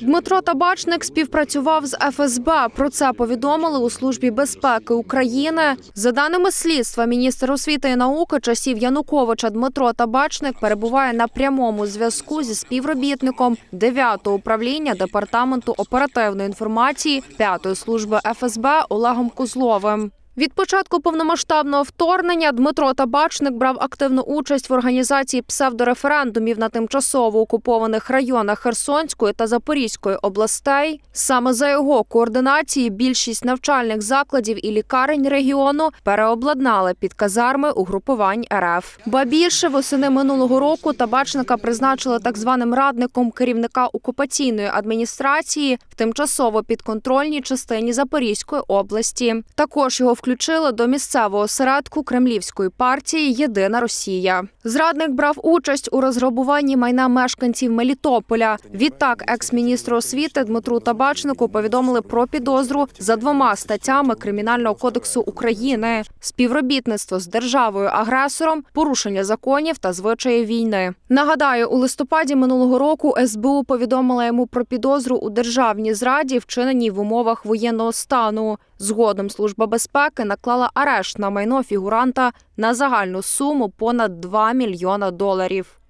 Дмитро Табачник співпрацював з ФСБ. Про це повідомили у службі безпеки України. За даними слідства, міністр освіти і науки часів Януковича Дмитро Табачник перебуває на прямому зв'язку зі співробітником 9-го управління департаменту оперативної інформації 5-ї служби ФСБ Олегом Кузловим. Від початку повномасштабного вторгнення Дмитро Табачник брав активну участь в організації псевдореферендумів на тимчасово окупованих районах Херсонської та Запорізької областей. Саме за його координації більшість навчальних закладів і лікарень регіону переобладнали під казарми угрупувань РФ. Ба більше восени минулого року табачника призначили так званим радником керівника окупаційної адміністрації в тимчасово підконтрольній частині Запорізької області. Також його включили до місцевого осередку кремлівської партії Єдина Росія. Зрадник брав участь у розграбуванні майна мешканців Мелітополя. Відтак, екс-міністру освіти Дмитру Табачнику повідомили про підозру за двома статтями Кримінального кодексу України: співробітництво з державою агресором, порушення законів та звичаї війни. Нагадаю, у листопаді минулого року СБУ повідомила йому про підозру у державній зраді, вчиненій в умовах воєнного стану. Згодом служба безпеки наклала арешт на майно фігуранта на загальну суму понад 2 мільйона доларів.